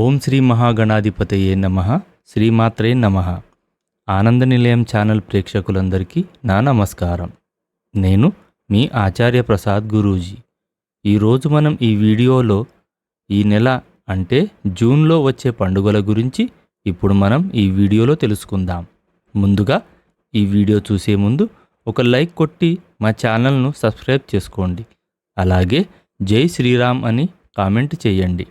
ఓం శ్రీ మహాగణాధిపతయే నమ శ్రీమాత్రే నమ. ఆనంద నిలయం ఛానల్ ప్రేక్షకులందరికీ నా నమస్కారం. నేను మీ ఆచార్య ప్రసాద్ గురూజీ. ఈరోజు మనం ఈ వీడియోలో ఈ నెల అంటే జూన్లో వచ్చే పండుగల గురించి ఇప్పుడు మనం ఈ వీడియోలో తెలుసుకుందాం. ముందుగా ఈ వీడియో చూసే ముందు ఒక లైక్ కొట్టి మా ఛానల్ను సబ్స్క్రైబ్ చేసుకోండి. అలాగే జై శ్రీరామ్ అని కామెంట్ చేయండి.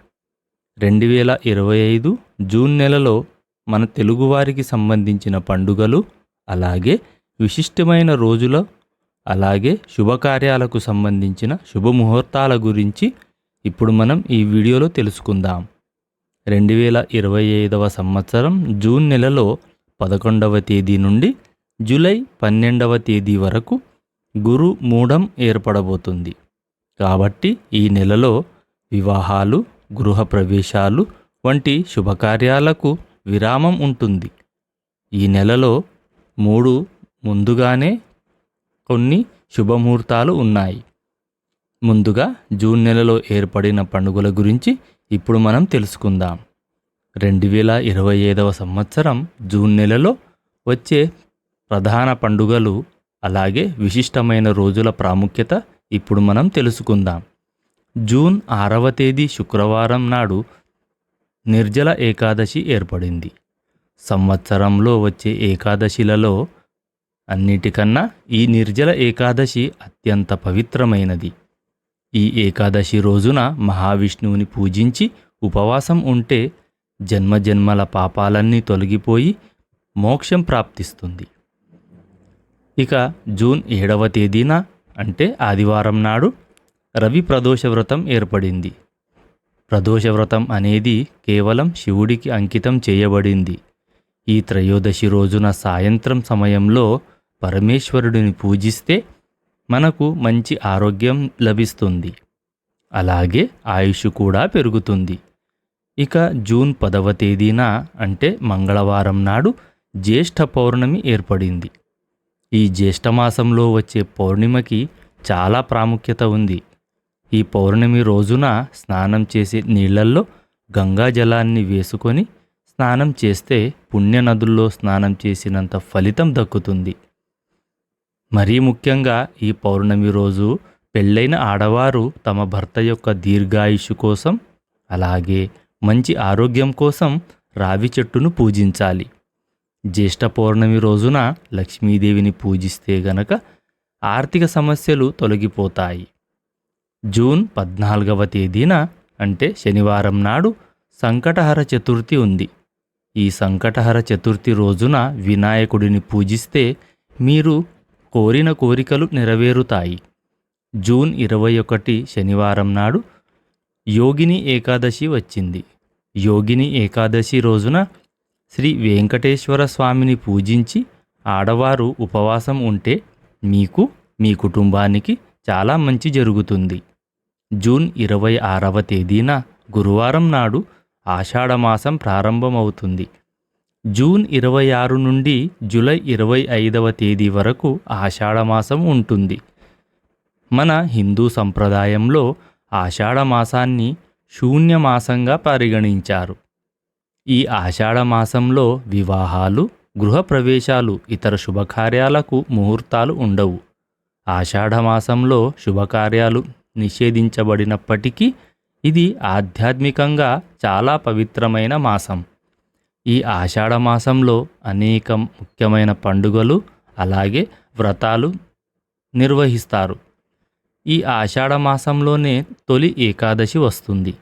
రెండు వేల ఇరవై ఐదు జూన్ నెలలో మన తెలుగువారికి సంబంధించిన పండుగలు అలాగే విశిష్టమైన రోజుల అలాగే శుభకార్యాలకు సంబంధించిన శుభముహూర్తాల గురించి ఇప్పుడు మనం ఈ వీడియోలో తెలుసుకుందాం. రెండు వేల ఇరవై ఐదవ సంవత్సరం జూన్ నెలలో పదకొండవ తేదీ నుండి జూలై పన్నెండవ తేదీ వరకు గురు మూఢం ఏర్పడబోతుంది. కాబట్టి ఈ నెలలో వివాహాలు గృహ ప్రవేశాలు వంటి శుభకార్యాలకు విరామం ఉంటుంది. ఈ నెలలో మూడు ముందుగానే కొన్ని శుభముహూర్తాలు ఉన్నాయి. ముందుగా జూన్ నెలలో ఏర్పడిన పండుగల గురించి ఇప్పుడు మనం తెలుసుకుందాం. రెండు వేల ఇరవై ఐదవ సంవత్సరం జూన్ నెలలో వచ్చే ప్రధాన పండుగలు అలాగే విశిష్టమైన రోజుల ప్రాముఖ్యత ఇప్పుడు మనం తెలుసుకుందాం. జూన్ ఆరవ తేదీ శుక్రవారం నాడు నిర్జల ఏకాదశి ఏర్పడింది. సంవత్సరంలో వచ్చే ఏకాదశిలలో అన్నిటికన్నా ఈ నిర్జల ఏకాదశి అత్యంత పవిత్రమైనది. ఈ ఏకాదశి రోజున మహావిష్ణువుని పూజించి ఉపవాసం ఉంటే జన్మజన్మల పాపాలన్నీ తొలగిపోయి మోక్షం ప్రాప్తిస్తుంది. ఇక జూన్ ఏడవ తేదీన అంటే ఆదివారం నాడు రవి ప్రదోష వ్రతం ఏర్పడింది. ప్రదోష వ్రతం అనేది కేవలం శివుడికి అంకితం చేయబడింది. ఈ త్రయోదశి రోజున సాయంత్రం సమయంలో పరమేశ్వరుడిని పూజిస్తే మనకు మంచి ఆరోగ్యం లభిస్తుంది. అలాగే ఆయుష్ కూడా పెరుగుతుంది. ఇక జూన్ పదవ తేదీన అంటే మంగళవారం నాడు జ్యేష్ఠ పౌర్ణమి ఏర్పడింది. ఈ జ్యేష్ఠమాసంలో వచ్చే పౌర్ణిమకి చాలా ప్రాముఖ్యత ఉంది. ఈ పౌర్ణమి రోజున స్నానం చేసే నీళ్ళల్లో గంగా జలాన్ని వేసుకొని స్నానం చేస్తే పుణ్యనదుల్లో స్నానం చేసినంత ఫలితం దక్కుతుంది. మరీ ముఖ్యంగా ఈ పౌర్ణమి రోజు పెళ్ళైన ఆడవారు తమ భర్త యొక్క దీర్ఘాయుషు కోసం అలాగే మంచి ఆరోగ్యం కోసం రావి చెట్టును పూజించాలి. జ్యేష్ఠ పౌర్ణమి రోజున లక్ష్మీదేవిని పూజిస్తే గనక ఆర్థిక సమస్యలు తొలగిపోతాయి. జూన్ పద్నాలుగవ తేదీన అంటే శనివారం నాడు సంకటహర చతుర్థి ఉంది. ఈ సంకటహర చతుర్థి రోజున వినాయకుడిని పూజిస్తే మీరు కోరిన కోరికలు నెరవేరుతాయి. జూన్ ఇరవై ఒకటి శనివారం నాడు యోగిని ఏకాదశి వచ్చింది. యోగిని ఏకాదశి రోజున శ్రీ వెంకటేశ్వర స్వామిని పూజించి ఆడవారు ఉపవాసం ఉంటే మీకు మీ కుటుంబానికి చాలా మంచి జరుగుతుంది. జూన్ ఇరవై ఆరవ తేదీన గురువారం నాడు ఆషాఢమాసం ప్రారంభమవుతుంది. జూన్ ఇరవై ఆరు నుండి జూలై ఇరవై ఐదవ తేదీ వరకు ఆషాఢమాసం ఉంటుంది. మన హిందూ సంప్రదాయంలో ఆషాఢమాసాన్ని శూన్యమాసంగా పరిగణించారు. ఈ ఆషాఢమాసంలో వివాహాలు గృహప్రవేశాలు ఇతర శుభకార్యాలకు ముహూర్తాలు ఉండవు. ఆషాఢమాసంలో శుభకార్యాలు నిషేధించబడినప్పటికీ ఇది ఆధ్యాత్మికంగా చాలా పవిత్రమైన మాసం. ఈ ఆషాఢ మాసంలో అనేక ముఖ్యమైన పండుగలు అలాగే వ్రతాలు నిర్వహిస్తారు. ఈ ఆషాఢ మాసంలోనే తొలి ఏకాదశి వస్తుంది.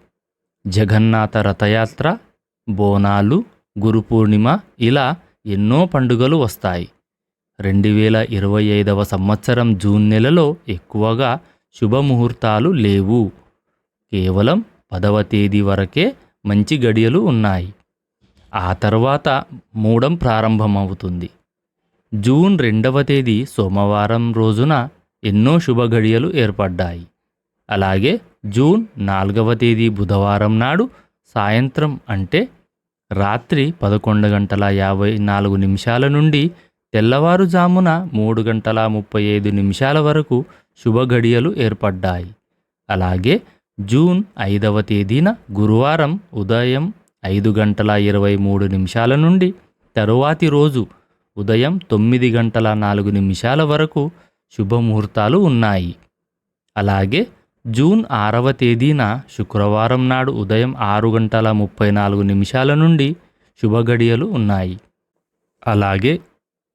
జగన్నాథ రథయాత్ర బోనాలు గురు పూర్ణిమ ఇలా ఎన్నో పండుగలు వస్తాయి. రెండు వేల ఇరవై ఐదవ సంవత్సరం జూన్ నెలలో ఎక్కువగా శుభముహూర్తాలు లేవు. కేవలం పదవ తేదీ వరకే మంచి గడియలు ఉన్నాయి. ఆ తర్వాత మూడం ప్రారంభమవుతుంది. జూన్ రెండవ తేదీ సోమవారం రోజున ఎన్నో శుభ గడియలు ఏర్పడ్డాయి. అలాగే జూన్ నాలుగవ తేదీ బుధవారం నాడు సాయంత్రం అంటే రాత్రి పదకొండు గంటల యాభై నాలుగు నిమిషాల నుండి తెల్లవారుజామున మూడు గంటల ముప్పై ఐదు నిమిషాల వరకు శుభ గడియలు ఏర్పడ్డాయి. అలాగే జూన్ ఐదవ తేదీన గురువారం ఉదయం ఐదు గంటల ఇరవై మూడు నిమిషాల నుండి తరువాతి రోజు ఉదయం తొమ్మిది గంటల నాలుగు నిమిషాల వరకు శుభముహూర్తాలు ఉన్నాయి. అలాగే జూన్ ఆరవ తేదీన శుక్రవారం నాడు ఉదయం ఆరు గంటల ముప్పై నాలుగు నిమిషాల నుండి శుభఘడియలు ఉన్నాయి. అలాగే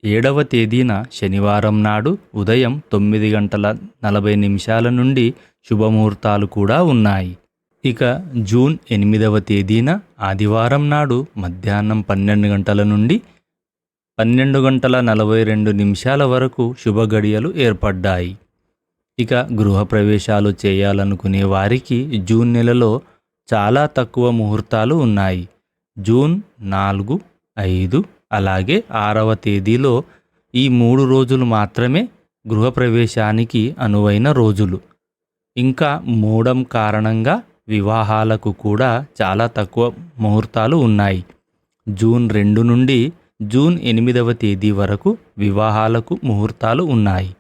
ఏడవ తేదీన శనివారం నాడు ఉదయం తొమ్మిది గంటల నలభై నిమిషాల నుండి శుభముహూర్తాలు కూడా ఉన్నాయి. ఇక జూన్ ఎనిమిదవ తేదీన ఆదివారం నాడు మధ్యాహ్నం పన్నెండు గంటల నుండి పన్నెండు గంటల నలభై రెండు నిమిషాల వరకు శుభగడియలు ఏర్పడ్డాయి. ఇక గృహప్రవేశాలు చేయాలనుకునే వారికి జూన్ నెలలో చాలా తక్కువ ముహూర్తాలు ఉన్నాయి. జూన్ నాలుగు ఐదు అలాగే ఆరవ తేదీలో ఈ మూడు రోజులు మాత్రమే గృహప్రవేశానికి అనువైన రోజులు. ఇంకా మూడం కారణంగా వివాహాలకు కూడా చాలా తక్కువ ముహూర్తాలు ఉన్నాయి. జూన్ రెండు నుండి జూన్ ఎనిమిదవ తేదీ వరకు వివాహాలకు ముహూర్తాలు ఉన్నాయి.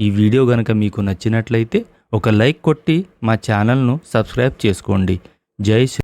ఈ వీడియో కనుక మీకు నచ్చినట్లయితే ఒక లైక్ కొట్టి మా ఛానల్ను సబ్స్క్రైబ్ చేసుకోండి. జై శ్రీ